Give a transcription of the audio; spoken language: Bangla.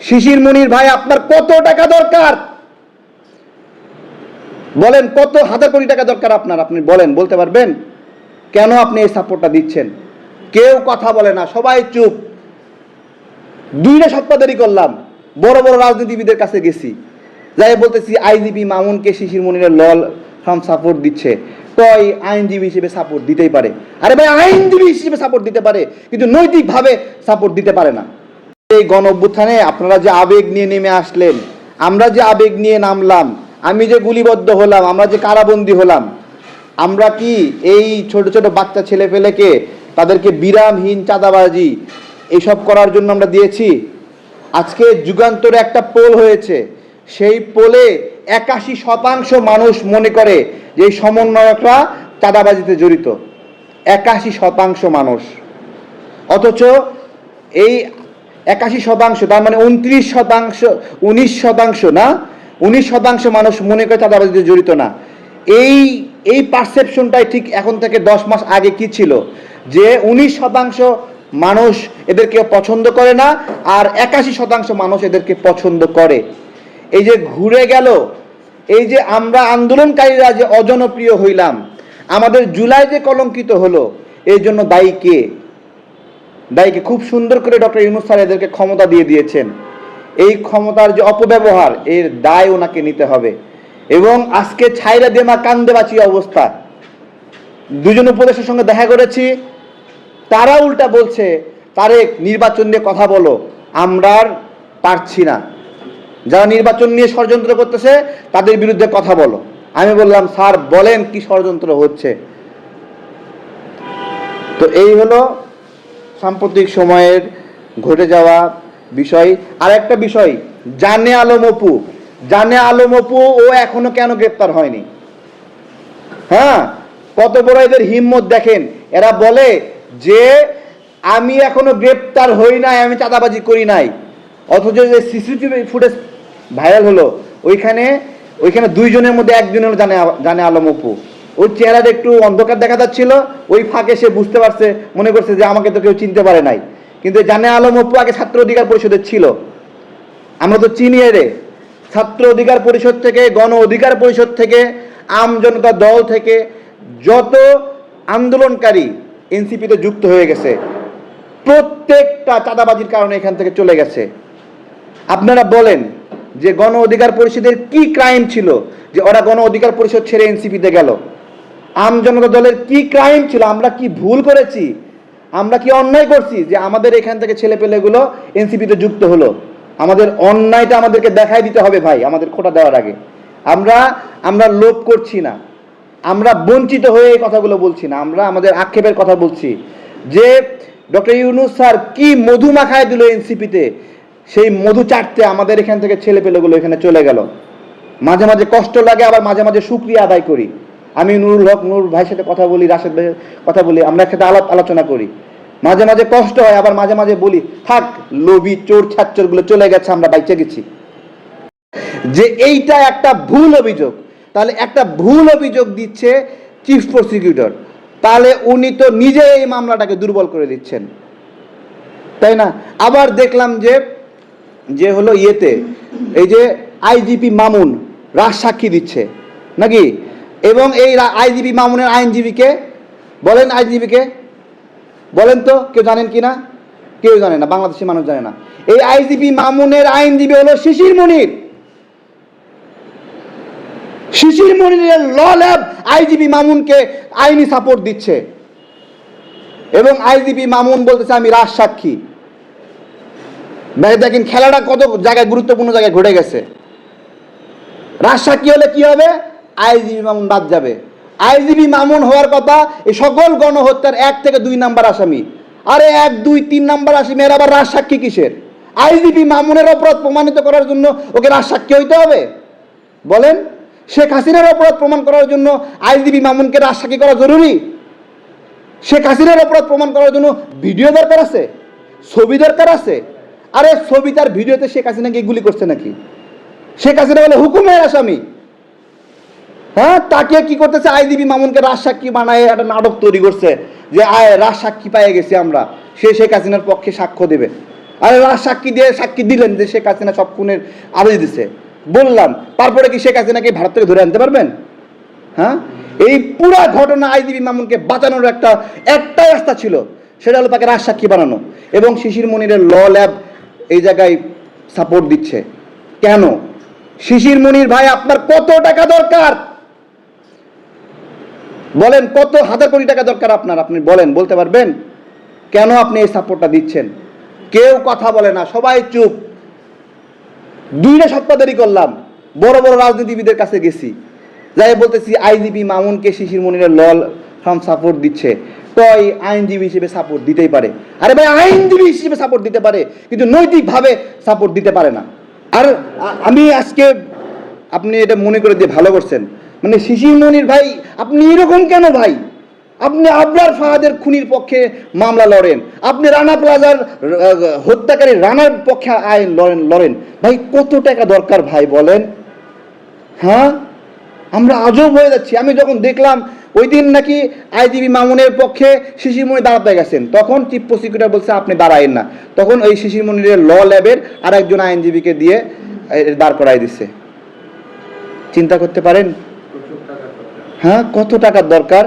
শিশির মনির ভাই, আপনার কত টাকা দরকার? বলেন, কত হাজার কোটি টাকা দরকার আপনার? আপনি বলেন, বলতে পারবেন? কেন আপনি এই সাপোর্টটা দিচ্ছেন? কেউ কথা বলে না, সবাই চুপ। দুইটা সপ্তাহ দেরি করলাম, বড় বড় রাজনীতিবিদের কাছে গেছি। যাই বলতেছি, আইজিপি মামুনকে শিশির মনিরের লল ফার্ম সাপোর্ট দিচ্ছে। কয় আইনজীবী হিসেবে সাপোর্ট দিতেই পারে। আরে ভাই, আইনজীবী হিসেবে সাপোর্ট দিতে পারে, কিন্তু নৈতিকভাবে সাপোর্ট দিতে পারে না। এই গণ অভ্যুত্থানে আপনারা যে আবেগ নিয়ে নেমে আসলেন, আমরা যে আবেগ নিয়ে নামলাম, আমি যে গুলিবদ্ধ হলাম, আমরা যে কারাবন্দী হলাম, আমরা কি এই ছোট ছোট বাচ্চা ছেলে ফেলেকে তাদেরকে বিরামহীন চাঁদাবাজি এইসব করার জন্য আমরা দিয়েছি? আজকে যুগান্তরে একটা পোল হয়েছে, সেই পোলে একাশি শতাংশ মানুষ মনে করে যে এই সমন্বয়করা চাঁদাবাজিতে জড়িত। একাশি শতাংশ মানুষ। অথচ এই একাশি শতাংশ, তার মানে উনত্রিশ শতাংশ, উনিশ শতাংশ না? উনিশ শতাংশ মানুষ মনে করে চাঁদাবাজিতে জড়িত না। এই এই পারসেপশনটাই ঠিক এখন থেকে দশ মাস আগে কি ছিল? যে উনিশ শতাংশ মানুষ এদেরকে পছন্দ করে না, আর একাশি শতাংশ মানুষ এদেরকে পছন্দ করে। এই যে ঘুরে গেল, এই যে আমরা আন্দোলনকারীরা যে অজনপ্রিয় হইলাম, আমাদের জুলাই যে কলঙ্কিত হলো, এর জন্য দায়ী কে? দায়ীকে খুব সুন্দর করে ডক্টর ইউনুস স্যার এদেরকে ক্ষমতা দিয়ে দিয়েছেন। এই ক্ষমতার যে অপব্যবহার, এর দায় ওনাকে নিতে হবে। এবং আজকে ছাইরা দেমা কান্দে বাঁচিয়ে অবস্থা। দুজন উপদেশের সঙ্গে দেখা করেছি। তারা উল্টা বলছে, তারেক, নির্বাচন নিয়ে কথা বলো। আমরা আর পারছি না। যারা নির্বাচন নিয়ে ষড়যন্ত্র করতেছে, তাদের বিরুদ্ধে কথা বলো। আমি বললাম, স্যার, বলেন কি ষড়যন্ত্র হচ্ছে? তো এই হলো সাম্প্রতিক সময়ের ঘটে যাওয়া বিষয়। আর একটা বিষয়, জানে আলম অপু। জানে আলম অপু, ও এখনও কেন গ্রেপ্তার হয়নি? হ্যাঁ? কত বড় এদের হিম্মত দেখেন। এরা বলে যে, আমি এখনও গ্রেপ্তার হই নাই, আমি চাঁদাবাজি করি নাই। অথচ যে সিসিটিভি ফুটেজ ভাইরাল হলো, ওইখানে ওইখানে দুইজনের মধ্যে একজন হলো জানে জানে আলম অপু। ওর চেহারাটা একটু অন্ধকার দেখা যাচ্ছিল, ওই ফাঁকে সে বুঝতে পারছে, মনে করছে যে আমাকে তো কেউ চিনতে পারে নাই। কিন্তু জানে আলম অপু আগে ছাত্র অধিকার পরিষদের ছিল। আমরা তো চিনি রে ছাত্র অধিকার পরিষদ থেকে, গণ অধিকার পরিষদ থেকে, আম জনতা দল থেকে যত আন্দোলনকারী এনসিপিতে যুক্ত হয়ে গেছে, প্রত্যেকটা চাঁদাবাজির কারণে এখান থেকে চলে গেছে। আপনারা বলেন যে গণ অধিকার পরিষদের কি ক্রাইম ছিল, যে ওরা গণ অধিকার পরিষদ ছেড়ে এনসিপিতে গেল? আম জনতা দলের কি ক্রাইম ছিল? আমরা কি ভুল করেছি? আমরা কি অন্যায় করছি? যে আমাদের এখান থেকে ছেলে পেলেগুলো এনসিপিতে যুক্ত হলো। আমাদের অন্যায়টা আমাদেরকে দেখাই দিতে হবে ভাই, আমাদের খোটা দেওয়ার আগে। আমরা আমরা লোভ করছি না। আমরা বঞ্চিত হয়ে এই কথাগুলো বলছি না। আমরা আমাদের আক্ষেপের কথা বলছি। যে ডক্টর ইউনুস স্যার কি মধু মাখায় দিল এনসিপিতে সেই মধু চাটতে আমাদের এখান থেকে ছেলে পেলেগুলো এখানে চলে গেল। মাঝে মাঝে কষ্ট লাগে, আবার মাঝে মাঝে সুক্রিয়া আদায় করি। আমি নুরুল হক নুর ভাইয়ের সাথে কথা বলি, রাশেদ ভাইয়ের কথা বলি, আমরা একসাথে আলাপ আলোচনা করি। মাঝে মাঝে কষ্ট হয়, আবার মাঝে মাঝে বলি, থাক, লোভি চোর ছাচ্চরগুলো চলে গেছে, আমরা বাইচে গেছি। যে এইটা একটা ভুল অভিযোগ, তাহলে একটা ভুল অভিযোগ দিচ্ছে চিফ প্রসিকিউটর। তাহলে উনি তো নিজে এই মামলাটাকে দুর্বল করে দিচ্ছেন। তাই না? আবার দেখলাম যে যে হলো ইয়েতে, এই যে আইজিপি মামুন, রাজ সাক্ষী দিচ্ছে। নাকি? এবং এই আইজিপি মামুনের আইনজীবীকে, বলেন আইনজীবীকে, বলেন তো, কেউ জানেন কি না? কেউ জানে না বাংলাদেশের মানুষ জানে না। এই আইজিপি মামুনের আইনজীবী হলো শিশির মনির। শিশির মনিরের ল ল্যাব আইজিপি মামুনকে আইনি সাপোর্ট দিচ্ছে। এবং আইজিপি মামুন বলতেছে, আমি রাজ সাক্ষী। দেখেন খেলাটা কত জায়গায়, গুরুত্বপূর্ণ জায়গায় ঘটে গেছে। রাজ সাক্ষী হলে কি হবে? আইজিবি মামুন বাদ যাবে। আইজিবি মামুন হওয়ার কথা এই সকল গণহত্যার এক থেকে দুই নাম্বার আসামি। আরে এক, দুই, তিন নাম্বার আসামি, এর আবার রাজ সাক্ষী কিসের? আইজিবি মামুনের অপরাধ প্রমাণিত করার জন্য ওকে রাজ সাক্ষী হইতে হবে। বলেন, শেখ হাসিনার অপরাধ প্রমাণ করার জন্য আইজিবি মামুনকে রাজ সাক্ষী করা জরুরি? শেখ হাসিনার অপরাধ প্রমাণ করার জন্য ভিডিও দরকার আছে? ছবি দরকার আছে? আরে ছবি তার ভিডিওতে শেখ হাসিনাকে গুলি করছে নাকি? শেখ হাসিনা বলে, হুকুমের আসামি। হ্যাঁ তাকে কি করতেছে? আইজিবি মামুনকে রাজ সাক্ষী বানায় একটা নাটক তৈরি করছে যে, আয় রাজ সাক্ষী পেয়ে গেছি আমরা। সে শেখ হাসিনার পক্ষে সাক্ষ্য দেবে। আরে সাক্ষী দিয়ে সাক্ষী দিলেন যে, শেখ হাসিনা সব খুনের আদেশ দিছে। বললাম, তারপরে কি শেখ হাসিনাকে ভারত থেকে ধরে আনতে পারবেন? হ্যাঁ? এই পুরা ঘটনা আইজিবি মামুনকে বাঁচানোর একটা, একটাই রাস্তা ছিল। সেটা হলো তাকে সাক্ষী বানানো। এবং শিশির মনিরের ল ল্যাব এই জায়গায় সাপোর্ট দিচ্ছে। কেন? শিশির মনির ভাই, আপনার কত টাকা দরকার? বলেন, কত হাজার কোটি টাকা দরকার আপনার? আপনি বলেন, বলতে পারবেন? কেন আপনি এই সাপোর্টটা দিচ্ছেন? কেউ কথা বলে না, সবাই চুপ। দুইটা সপ্তাহ দেরি করলাম, বড় বড় রাজনীতিবিদের কাছে গেছি। যাই বলতেছি আইনজীবী মামুনকে শিশির মনিরের লল ফ্রম সাপোর্ট দিচ্ছে। কয় আইনজীবী হিসেবে সাপোর্ট দিতেই পারে। আরে ভাই, আইনজীবী হিসেবে সাপোর্ট দিতে পারে, কিন্তু নৈতিকভাবে সাপোর্ট দিতে পারে না। আর আমি আজকে আপনি এটা মনে করে দিয়ে ভালো করছেন। মানে শিশির মনির ভাই, আপনি এরকম কেন ভাই? আপনি আবরার ফাহাদের খুনির পক্ষে মামলা লড়েন। আপনি রানা প্লাজার হত্যাকারী রানার পক্ষে আইন লড়েন লড়েন। ভাই, কত টাকা দরকার ভাই বলেন? হ্যাঁ? আমরা আজব হয়ে যাচ্ছি। আমি যখন দেখলাম, ওই দিন নাকি আইজিবি মামুনের পক্ষে শিশিরমণি দাঁড়াতে গেছেন। তখন চিফ প্রসিকিউটর বলছে, আপনি দাঁড়ায়েন না। তখন ওই শিশিরমণির ল ল্যাবের আর একজন আইনজীবীকে দিয়ে দাঁড় করাই দিচ্ছে চিন্তা করতে পারেন? হ্যাঁ কত টাকার দরকার?